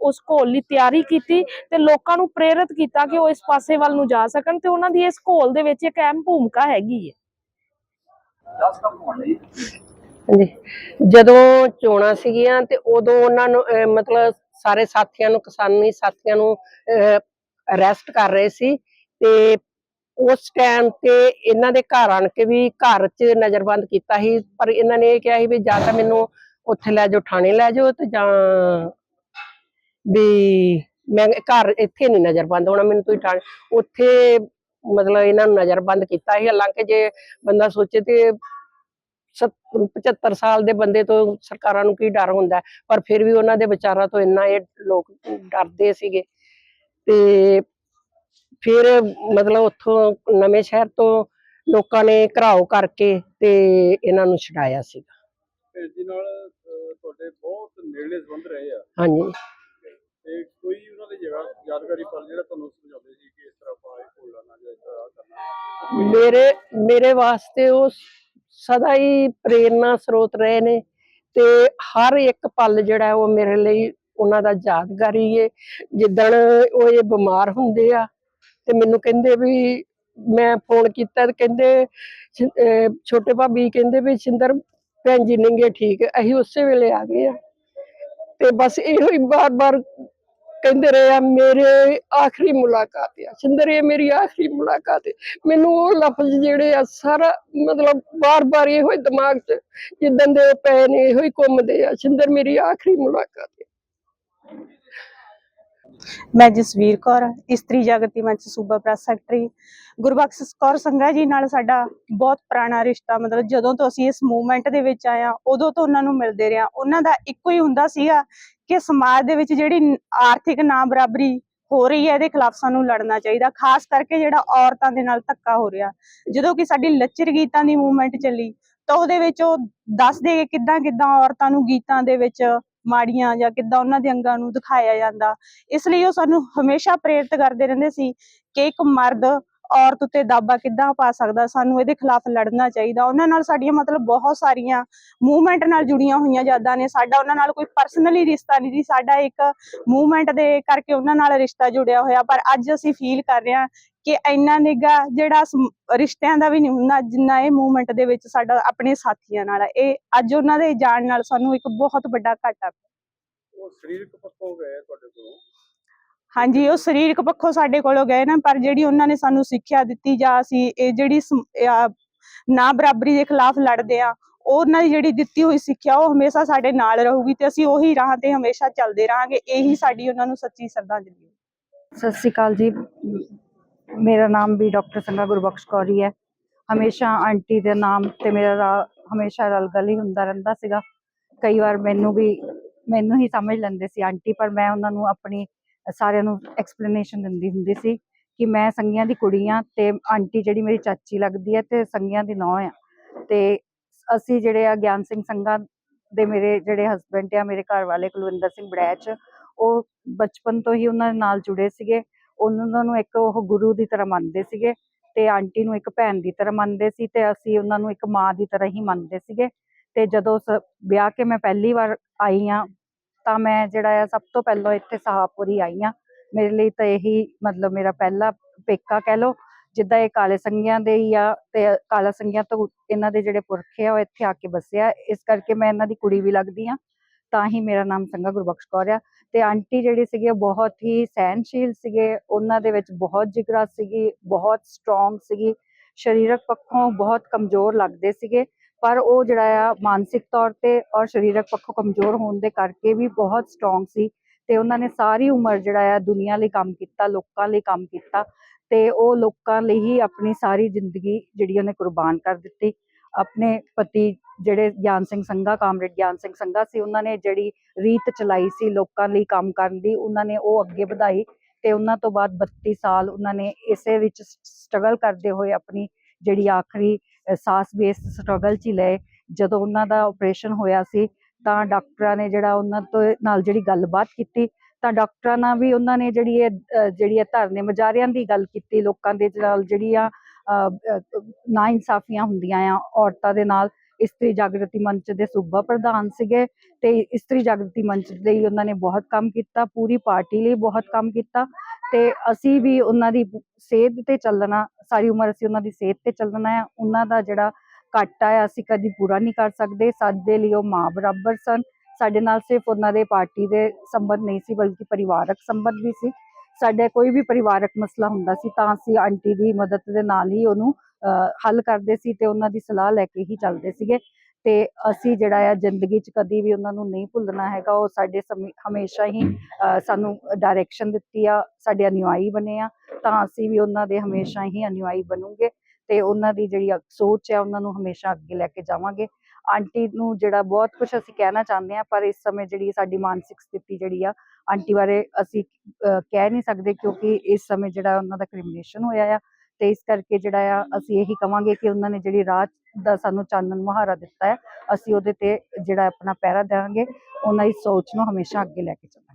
Speaker 5: ਉਸ ਘੋਲ ਲਈ ਤਿਆਰੀ ਕੀਤੀ ਤੇ ਲੋਕਾਂ ਨੂੰ ਪ੍ਰੇਰਿਤ ਕੀਤਾ ਕਿ ਉਹ ਇਸ ਪਾਸੇ ਵੱਲ ਨੂੰ ਜਾ ਸਕਣ ਤੇ ਉਹਨਾਂ ਦੀ ਇਸ ਘੋਲ ਦੇ ਵਿੱਚ ਇੱਕ ਅਹਿਮ ਭੂਮਿਕਾ ਹੈਗੀ ਹੈ
Speaker 6: ਹਾਂਜੀ। ਜਦੋਂ ਚੋਣਾਂ ਸੀਗੀਆਂ ਤੇ ਉਦੋਂ ਉਹਨਾਂ ਨੂੰ ਮਤਲਬ ਸਾਰੇ ਸਾਥੀਆਂ ਨੂੰ, ਕਿਸਾਨੀ ਸਾਥੀਆਂ ਨੂੰ ਅਰੈਸਟ ਕਰ ਰਹੇ ਸੀ ਤੇ ਉਸ ਟਾਈਮ ਤੇ ਇਹਨਾਂ ਦੇ ਘਰ ਆਣ ਕੇ ਵੀ ਘਰ 'ਚ ਨਜ਼ਰਬੰਦ ਕੀਤਾ ਸੀ, ਪਰ ਇਹਨਾਂ ਨੇ ਇਹ ਕਿਹਾ ਸੀ ਵੀ ਜਾਂ ਤਾਂ ਮੈਨੂੰ ਉੱਥੇ ਲੈ ਜਾਓ, ਥਾਣੇ ਲੈ ਜਾਓ ਤੇ ਜਾਂ ਵੀ ਮੈਂ ਘਰ ਇੱਥੇ ਨਹੀਂ ਨਜ਼ਰਬੰਦ ਹੋਣਾ, ਮੈਨੂੰ ਤੁਸੀਂ ਥਾਣੇ, ਉੱਥੇ ਮਤਲਬ ਇਹਨਾਂ ਨੂੰ ਨਜ਼ਰਬੰਦ ਕੀਤਾ ਸੀ, ਹਾਲਾਂਕਿ ਜੇ ਬੰਦਾ ਸੋਚੇ ਤੇ 75 ਸਾਲ ਦੇ ਬੰਦੇ ਤੋਂ ਸਰਕਾਰਾਂ ਨੂੰ ਕੀ ਡਰ ਹੁੰਦਾ? ਪਰ ਫਿਰ ਵੀ ਉਹਨਾਂ ਦੇ ਵਿਚਾਰਾਂ ਤੋਂ ਇੰਨਾ ਇਹ ਲੋਕ ਡਰਦੇ ਸੀਗੇ। ਤੇ ਫਿਰ ਮਤਲਬ ਉੱਥੋਂ ਨਵੇਂ ਸ਼ਹਿਰ ਤੋਂ ਲੋਕਾਂ ਨੇ ਘਰਾਓ ਕਰਕੇ ਤੇ ਇਹਨਾਂ ਨੂੰ ਛਡਾਇਆ ਸੀਗਾ।
Speaker 2: ਭੈਣ ਜੀ ਨਾਲ ਅਹ, ਤੁਹਾਡੇ ਬਹੁਤ ਨੇੜਲੇ ਸੰਬੰਧ ਰਹੇ ਆ।
Speaker 6: ਹਾਂਜੀ।
Speaker 2: ਤੇ ਕੋਈ ਉਹਨਾਂ ਦੀ ਜਗ੍ਹਾ ਯਾਦਗਾਰੀ ਪਲ ਜਿਹੜਾ ਤੁਹਾਨੂੰ ਸਮਝਾਉਂਦੇ ਸੀ ਕਿ ਇਸ ਤਰ੍ਹਾਂ ਆਪਾਂ ਇਹ ਭੁੱਲਣਾ ਨਾ ਜਾਂ ਇਸ ਤਰ੍ਹਾਂ ਆਹ ਕਰਨਾ।
Speaker 6: ਮੇਰੇ ਮੇਰੇ ਵਾਸਤੇ ਉਹ ਸਦਾ ਹੀ ਪ੍ਰੇਰਨਾ ਸਰੋਤ ਰਹੇ ਨੇ ਤੇ ਹਰ ਇੱਕ ਪਲ ਜਿਹੜਾ ਉਹ ਮੇਰੇ ਲਈ ਉਹਨਾਂ ਦਾ ਯਾਦਗਾਰੀ ਹੈ ਜਿੱਦਣ ਉਹ ਇਹ ਬਿਮਾਰ ਹੁੰਦੇ ਆ ਤੇ ਮੈਨੂੰ ਕਹਿੰਦੇ ਵੀ, ਮੈਂ ਫੋਨ ਕੀਤਾ ਤੇ ਕਹਿੰਦੇ ਛੋਟੇ ਭਾਬੀ ਕਹਿੰਦੇ ਵੀ, ਸ਼ਿੰਦਰ, ਭੈਣ ਜੀ, ਨੰਗੇ ਠੀਕ ਅਸੀਂ ਉਸੇ ਵੇਲੇ ਆ ਗਏ ਆ। ਤੇ ਬਸ ਇਹੋ ਹੀ ਬਾਰ-ਬਾਰ ਕਹਿੰਦੇ ਰਹੇ ਆ, ਮੇਰੇ ਆਖਰੀ ਮੁਲਾਕਾਤ ਆ। ਸ਼ਿੰਦਰ, ਇਹ ਮੇਰੀ ਆਖਰੀ ਮੁਲਾਕਾਤ ਹੈ ਮੈਨੂੰ ਉਹ ਲਫ਼ਜ਼ ਜਿਹੜੇ ਆ, ਸਾਰਾ ਮਤਲਬ ਬਾਰ-ਬਾਰ ਇਹੋ ਹੀ ਦਿਮਾਗ 'ਚ ਜਿੱਦਣ ਦੇ ਉਹ ਪਏ ਨੇ, ਇਹੋ ਹੀ ਘੁੰਮਦੇ ਆ। ਸ਼ਿੰਦਰ, ਮੇਰੀ ਆਖਰੀ ਮੁਲਾਕਾਤ ਹੈ
Speaker 7: ਮੈਂ ਜਸਵੀਰ ਕੌਰ, ਇਸਤਰੀ ਜਾਗਰਤੀ ਮੰਚ ਸੂਬਾ ਪ੍ਰੈਸ ਸੈਕਟਰੀ। ਗੁਰਬਖਸ਼ ਕੌਰ ਸੰਘਾ ਜੀ ਨਾਲ ਸਾਡਾ ਬਹੁਤ ਪੁਰਾਣਾ ਰਿਸ਼ਤਾ, ਮਤਲਬ ਜਦੋਂ ਤੋਂ ਅਸੀਂ ਇਸ ਮੂਵਮੈਂਟ ਦੇ ਵਿੱਚ ਆਏ ਉਦੋਂ ਤੋਂ ਉਹਨਾਂ ਨੂੰ ਮਿਲਦੇ ਰਹੇ ਉਹਨਾਂ ਦਾ ਇੱਕੋ ਹੀ ਹੁੰਦਾ ਸੀਗਾ ਕਿ ਸਮਾਜ ਦੇ ਵਿੱਚ ਜਿਹੜੀ ਆਰਥਿਕ ਨਾ ਬਰਾਬਰੀ ਹੋ ਰਹੀ ਹੈ, ਇਹਦੇ ਖਿਲਾਫ ਸਾਨੂੰ ਲੜਨਾ ਚਾਹੀਦਾ, ਖਾਸ ਕਰਕੇ ਜਿਹੜਾ ਔਰਤਾਂ ਦੇ ਨਾਲ ਧੱਕਾ ਹੋ ਰਿਹਾ। ਜਦੋਂ ਕਿ ਸਾਡੀ ਲੱਚਰ ਗੀਤਾਂ ਦੀ ਮੂਵਮੈਂਟ ਚੱਲੀ, ਤਾਂ ਉਹਦੇ ਵਿੱਚ ਉਹ ਦੱਸਦੇ ਕਿੱਦਾਂ ਕਿੱਦਾਂ ਔਰਤਾਂ ਨੂੰ ਗੀਤਾਂ ਦੇ ਵਿੱਚ ਮਾੜੀਆਂ ਜਾਂ ਕਿੱਦਾਂ ਉਹਨਾਂ ਦੇ ਅੰਗਾਂ ਨੂੰ ਦਿਖਾਇਆ ਜਾਂਦਾ। ਇਸ ਲਈ ਉਹ ਸਾਨੂੰ ਹਮੇਸ਼ਾ ਪ੍ਰੇਰਿਤ ਕਰਦੇ ਰਹਿੰਦੇ ਸੀ ਕਿ ਇੱਕ ਮਰਦ ਔਰਤ ਉੱਤੇ ਦਾਬਾ ਕਿੱਦਾਂ ਪਾ ਸਕਦਾ? ਸਾਨੂੰ ਇਹਦੇ ਖਿਲਾਫ ਲੜਨਾ ਚਾਹੀਦਾ। ਉਹਨਾਂ ਨਾਲ ਸਾਡੀਆਂ ਮਤਲਬ ਬਹੁਤ ਸਾਰੀਆਂ ਮੂਵਮੈਂਟ ਨਾਲ ਜੁੜੀਆਂ ਹੋਈਆਂ ਯਾਦਾਂ ਨੇ। ਸਾਡਾ ਉਹਨਾਂ ਨਾਲ ਕੋਈ ਪਰਸਨਲੀ ਰਿਸ਼ਤਾ ਨਹੀਂ ਸੀ ਸਾਡਾ ਇੱਕ ਮੂਵਮੈਂਟ ਦੇ ਕਰਕੇ ਉਹਨਾਂ ਨਾਲ ਰਿਸ਼ਤਾ ਜੁੜਿਆ ਹੋਇਆ। ਪਰ ਅੱਜ ਅਸੀਂ ਫੀਲ ਕਰ ਰਹੇ ਹਾਂ ਕਿ ਇੰਨਾ ਨਿਗਾ ਜਿਹੜਾ ਰਿਸ਼ਤਿਆਂ ਦਾ ਵੀ ਨਹੀਂ ਹੁੰਦਾ, ਜਿੰਨਾ ਇਹ ਮੂਵਮੈਂਟ ਦੇ ਵਿੱਚ ਸਾਡਾ ਆਪਣੇ ਸਾਥੀਆਂ ਨਾਲ ਇਹ ਅੱਜ ਉਹਨਾਂ ਦੇ ਜਾਣ ਨਾਲ ਸਾਨੂੰ ਇੱਕ ਬਹੁਤ ਵੱਡਾ ਘਾਟਾ
Speaker 2: ਉਹ ਸਰੀਰਕ ਪੱਖੋਂ ਗਏ ਤੁਹਾਡੇ ਕੋਲੋਂ।
Speaker 7: ਹਾਂਜੀ, ਉਹ ਸਰੀਰਕ ਪੱਖੋਂ ਸਾਡੇ ਕੋਲੋਂ ਗਏ ਨਾ, ਪਰ ਜਿਹੜੀ ਉਹਨਾਂ ਨੇ ਸਾਨੂੰ ਸਿੱਖਿਆ ਦਿੱਤੀ ਜਾਂ ਅਸੀਂ ਇਹ ਜਿਹੜੀ ਨਾ ਬਰਾਬਰੀ ਦੇ ਖਿਲਾਫ ਲੜਦੇ ਆ ਉਹਨਾਂ ਦੀ ਜਿਹੜੀ ਦਿੱਤੀ ਹੋਈ ਸਿੱਖਿਆ, ਉਹ ਹਮੇਸ਼ਾ ਸਾਡੇ ਨਾਲ ਰਹੂਗੀ ਤੇ ਅਸੀਂ ਉਹੀ ਰਾਹ ਤੇ ਹਮੇਸ਼ਾ ਚੱਲਦੇ ਰਹਾਂਗੇ, ਇਹੀ ਸਾਡੀ ਉਹਨਾਂ ਨੂੰ ਸੱਚੀ ਸ਼ਰਧਾਂਜਲੀ
Speaker 8: ਸਤਿ ਸ਼੍ਰੀ ਅਕਾਲ ਜੀ। ਮੇਰਾ ਨਾਮ ਵੀ ਡਾਕਟਰ ਸੰਗਾ ਗੁਰਬਖਸ਼ ਕੌਰੀ ਹੈ ਹਮੇਸ਼ਾ ਆਂਟੀ ਦੇ ਨਾਮ ਤੇ ਮੇਰਾ ਰਾ- ਹਮੇਸ਼ਾ ਰਲਗਲ ਹੀ ਹੁੰਦਾ ਰਹਿੰਦਾ ਸੀਗਾ। ਕਈ ਵਾਰ ਮੈਨੂੰ ਵੀ, ਮੈਨੂੰ ਹੀ ਸਮਝ ਲੈਂਦੇ ਸੀ ਆਂਟੀ, ਪਰ ਮੈਂ ਉਹਨਾਂ ਨੂੰ ਆਪਣੀ ਸਾਰਿਆਂ ਨੂੰ ਐਕਸਪਲੇਨੇਸ਼ਨ ਦਿੰਦੀ ਹੁੰਦੀ ਸੀ ਕਿ ਮੈਂ ਸੰਗੀਆਂ ਦੀ ਕੁੜੀ ਆ ਤੇ ਆਂਟੀ ਜਿਹੜੀ ਮੇਰੀ ਚਾਚੀ ਲੱਗਦੀ ਹੈ ਤੇ ਸੰਗੀਆਂ ਦੀ ਨੌਂ ਆ। ਤੇ ਅਸੀਂ ਜਿਹੜੇ ਆ ਗਿਆਨ ਸਿੰਘ ਸੰਘਾ ਦੇ ਮੇਰੇ ਜਿਹੜੇ ਹਸਬੰਡ ਆ, ਮੇਰੇ ਘਰ ਵਾਲੇ ਕੁਲਵਿੰਦਰ ਸਿੰਘ ਬੜੈਚ, ਉਹ ਬਚਪਨ ਤੋਂ ਹੀ ਉਹਨਾਂ ਨਾਲ ਜੁੜੇ ਸੀਗੇ। ਉਹਨਾਂ ਨੂੰ ਇੱਕ ਉਹ ਗੁਰੂ ਦੀ ਤਰ੍ਹਾਂ ਮੰਨਦੇ ਸੀਗੇ ਤੇ ਆਂਟੀ ਨੂੰ ਇੱਕ ਭੈਣ ਦੀ ਤਰ੍ਹਾਂ ਮੰਨਦੇ ਸੀ ਤੇ ਅਸੀਂ ਉਹਨਾਂ ਨੂੰ ਇੱਕ ਮਾਂ ਦੀ ਤਰ੍ਹਾਂ ਹੀ ਮੰਨਦੇ ਸੀਗੇ। ਤੇ ਜਦੋਂ ਸ- ਵਿਆਹ ਕੇ ਮੈਂ ਪਹਿਲੀ ਵਾਰ ਆਈ ਆ ਤਾਂ ਮੈਂ ਜਿਹੜਾ ਆ ਸਭ ਤੋਂ ਪਹਿਲਾਂ ਇੱਥੇ ਸਾਹਾਪੁਰੀ ਆਈ ਆ ਮੇਰੇ ਲਈ ਤਾਂ ਇਹੀ ਮਤਲਬ ਮੇਰਾ ਪਹਿਲਾ ਪੇਕਾ ਕਹਿ ਲਓ, ਜਿੱਦਾਂ ਇਹ ਕਾਲੇ ਸੰਗਿਆਂ ਦੇ ਹੀ ਆ ਤੇ ਕਾਲਾ ਸੰਗਿਆਂ ਤੋਂ ਇਹਨਾਂ ਦੇ ਜਿਹੜੇ ਪੁਰਖੇ ਆ ਉਹ ਇੱਥੇ ਆ ਕੇ ਵਸਿਆ ਇਸ ਕਰਕੇ ਮੈਂ ਇਹਨਾਂ ਦੀ ਕੁੜੀ ਵੀ ਲੱਗਦੀ ਆ ਤਾਂ ਹੀ ਮੇਰਾ ਨਾਮ ਸੰਗਾ ਗੁਰਬਖਸ਼ ਕੌਰ ਆ। ਤੇ ਆਂਟੀ ਜਿਹੜੀ ਸੀਗੀ ਉਹ ਬਹੁਤ ਹੀ ਸਹਿਨਸ਼ੀਲ ਸੀਗੇ, ਉਹਨਾਂ ਦੇ ਵਿੱਚ ਬਹੁਤ ਜਿਗਰਾ ਸੀਗੀ, ਬਹੁਤ ਸਟਰੋਂਗ ਸੀਗੀ, ਸਰੀਰਕ ਪੱਖੋਂ ਬਹੁਤ ਕਮਜ਼ੋਰ ਲੱਗਦੇ ਸੀਗੇ। ਪਰ ਉਹ ਜਿਹੜਾ ਆ ਮਾਨਸਿਕ ਤੌਰ ਤੇ ਔਰ ਸਰੀਰਕ ਪੱਖੋਂ ਕਮਜ਼ੋਰ ਹੋਣ ਦੇ ਕਰਕੇ ਵੀ ਬਹੁਤ ਸਟਰੋਂਗ ਸੀ ਤੇ ਉਹਨਾਂ ਨੇ ਸਾਰੀ ਉਮਰ ਜਿਹੜਾ ਆ ਦੁਨੀਆ ਲਈ ਕੰਮ ਕੀਤਾ, ਲੋਕਾਂ ਲਈ ਕੰਮ ਕੀਤਾ ਤੇ ਉਹ ਲੋਕਾਂ ਲਈ ਹੀ ਆਪਣੀ ਸਾਰੀ ਜ਼ਿੰਦਗੀ ਜਿਹੜੀ ਉਹਨੇ ਕੁਰਬਾਨ ਕਰ ਦਿੱਤੀ। ਆਪਣੇ ਪਤੀ ਜਿਹੜੇ ਗਿਆਨ ਸਿੰਘ ਸੰਘਾ, ਕਾਮਰੇਡ ਗਿਆਨ ਸਿੰਘ ਸੰਘਾ ਸੀ, ਉਹਨਾਂ ਨੇ ਜਿਹੜੀ ਰੀਤ ਚਲਾਈ ਸੀ ਲੋਕਾਂ ਲਈ ਕੰਮ ਕਰਨ ਦੀ, ਉਹਨਾਂ ਨੇ ਉਹ ਅੱਗੇ ਵਧਾਈ ਤੇ ਉਹਨਾਂ ਤੋਂ ਬਾਅਦ 32 ਸਾਲ ਉਹਨਾਂ ਨੇ ਇਸੇ ਵਿੱਚ ਸਟਰਗਲ ਕਰਦੇ ਹੋਏ ਆਪਣੀ ਜਿਹੜੀ ਆਖਰੀ ਸਾਸ ਬੇਸ ਸਟਰਗਲ ਚ ਹੀ ਲਏ। ਜਦੋਂ ਉਹਨਾਂ ਦਾ ਆਪਰੇਸ਼ਨ ਹੋਇਆ ਸੀ, ਤਾਂ ਡਾਕਟਰਾਂ ਨੇ ਜਿਹੜਾ ਉਹਨਾਂ ਤੋਂ ਨਾਲ ਜਿਹੜੀ ਗੱਲਬਾਤ ਕੀਤੀ, ਤਾਂ ਡਾਕਟਰਾਂ ਨਾਲ ਵੀ ਉਹਨਾਂ ਨੇ ਜਿਹੜੀ ਇਹ ਜਿਹੜੀ ਇਹ ਧਰਨੇ ਮੁਜ਼ਾਹਰਿਆਂ ਦੀ ਗੱਲ ਕੀਤੀ, ਲੋਕਾਂ ਦੇ ਨਾਲ ਜਿਹੜੀਆਂ ਨਾ ਇਨਸਾਫੀਆਂ ਹੁੰਦੀਆਂ ਆ, ਔਰਤਾਂ ਦੇ ਨਾਲ, ਇਸਤਰੀ ਜਾਗਰਤੀ ਮੰਚ ਦੇ ਸੂਬਾ ਪ੍ਰਧਾਨ ਸੀਗੇ, ਤੇ ਇਸਤਰੀ ਜਾਗਰਤੀ ਮੰਚ ਲਈ ਉਹਨਾਂ ਨੇ ਬਹੁਤ ਕੰਮ ਕੀਤਾ, ਪੂਰੀ ਪਾਰਟੀ ਲਈ ਬਹੁਤ ਕੰਮ ਕੀਤਾ ਤੇ ਅਸੀਂ ਵੀ ਉਹਨਾਂ ਦੀ ਸੇਧ ਤੇ ਚੱਲਣਾ, ਸਾਰੀ ਉਮਰ ਅਸੀਂ ਉਹਨਾਂ ਦੀ ਸੇਧ ਤੇ ਚੱਲਣਾ ਆ। ਉਹਨਾਂ ਦਾ ਜਿਹੜਾ ਘਾਟਾ ਆ, ਅਸੀਂ ਕਦੀ ਪੂਰਾ ਨਹੀਂ ਕਰ ਸਕਦੇ। ਸਾਡੇ ਲਈ ਉਹ ਮਾਂ ਬਰਾਬਰ ਸਨ। ਸਾਡੇ ਨਾਲ ਸਿਰਫ ਉਹਨਾਂ ਦੇ ਪਾਰਟੀ ਦੇ ਸੰਬੰਧ ਨਹੀਂ ਸੀ, ਬਲਕਿ ਪਰਿਵਾਰਕ ਸੰਬੰਧ ਵੀ ਸੀ। ਸਾਡਾ ਕੋਈ ਵੀ ਪਰਿਵਾਰਕ ਮਸਲਾ ਹੁੰਦਾ ਸੀ, ਤਾਂ ਅਸੀਂ ਆਂਟੀ ਦੀ ਮਦਦ ਦੇ ਨਾਲ ਹੀ ਉਹਨੂੰ, ਅਹ, ਹੱਲ ਕਰਦੇ ਸੀ ਤੇ ਉਹਨਾਂ ਦੀ ਸਲਾਹ ਲੈ ਕੇ ਹੀ ਚੱਲਦੇ ਸੀਗੇ। ਤੇ ਅਸੀਂ ਜਿਹੜਾ ਆ ਜ਼ਿੰਦਗੀ 'ਚ ਕਦੀ ਵੀ ਉਹਨਾਂ ਨੂੰ ਨਹੀਂ ਭੁੱਲਣਾ ਹੈਗਾ, ਉਹ ਸਾਡੇ ਸਮੇ- ਹਮੇਸ਼ਾ ਹੀ ਸਾਨੂੰ ਡਾਇਰੈਕਸ਼ਨ ਦਿੱਤੀ ਆ, ਸਾਡੇ ਅਨੁਆਈ ਬਣੇ ਆ, ਤਾਂ ਅਸੀਂ ਵੀ ਉਹਨਾਂ ਦੇ ਹਮੇਸ਼ਾ ਹੀ ਅਨੁਆਈ ਬਣੂਗੇ ਤੇ ਉਹਨਾਂ ਦੀ ਜਿਹੜੀ ਅ- ਸੋਚ ਹੈ ਉਹਨਾਂ ਨੂੰ ਹਮੇਸ਼ਾ ਅੱਗੇ ਲੈ ਕੇ ਜਾਵਾਂਗੇ। ਆਂਟੀ ਨੂੰ ਜਿਹੜਾ ਬਹੁਤ ਕੁਝ ਅਸੀਂ ਕਹਿਣਾ ਚਾਹੁੰਦੇ ਆ, ਪਰ ਇਸ ਸਮੇਂ ਜਿਹੜੀ ਸਾਡੀ ਮਾਨਸਿਕ ਸਥਿਤੀ ਜਿਹੜੀ ਆ, ਆਂਟੀ ਬਾਰੇ ਅਸੀਂ ਕਹਿ ਨਹੀਂ ਸਕਦੇ ਕਿਉਂਕਿ ਇਸ ਸਮੇਂ ਜਿਹੜਾ ਉਹਨਾਂ ਦਾ ਕ੍ਰਿਮੀਨੇਸ਼ਨ ਹੋਇਆ ਆ, ਤੇ ਇਸ ਕਰਕੇ ਜਿਹੜਾ ਆ, ਅਸੀਂ ਇਹੀ ਕਵਾਂਗੇ ਕਿ ਉਹਨਾਂ ਨੇ ਜਿਹੜੀ ਰਾਤ ਦਾ ਸਾਨੂੰ ਚਾਨਣ ਮੁਹਾਰਾ ਦਿੱਤਾ ਹੈ। ਅਸੀਂ ਉਹਦੇ ਤੇ ਜਿਹੜਾ ਆਪਣਾ ਪਹਿਰਾ ਦੇਵਾਂਗੇ ਉਹਨਾਂ ਦੀ ਸੋਚ ਨੂੰ ਹਮੇਸ਼ਾ ਅੱਗੇ ਲੈ ਕੇ ਚੱਲਾਂਗੇ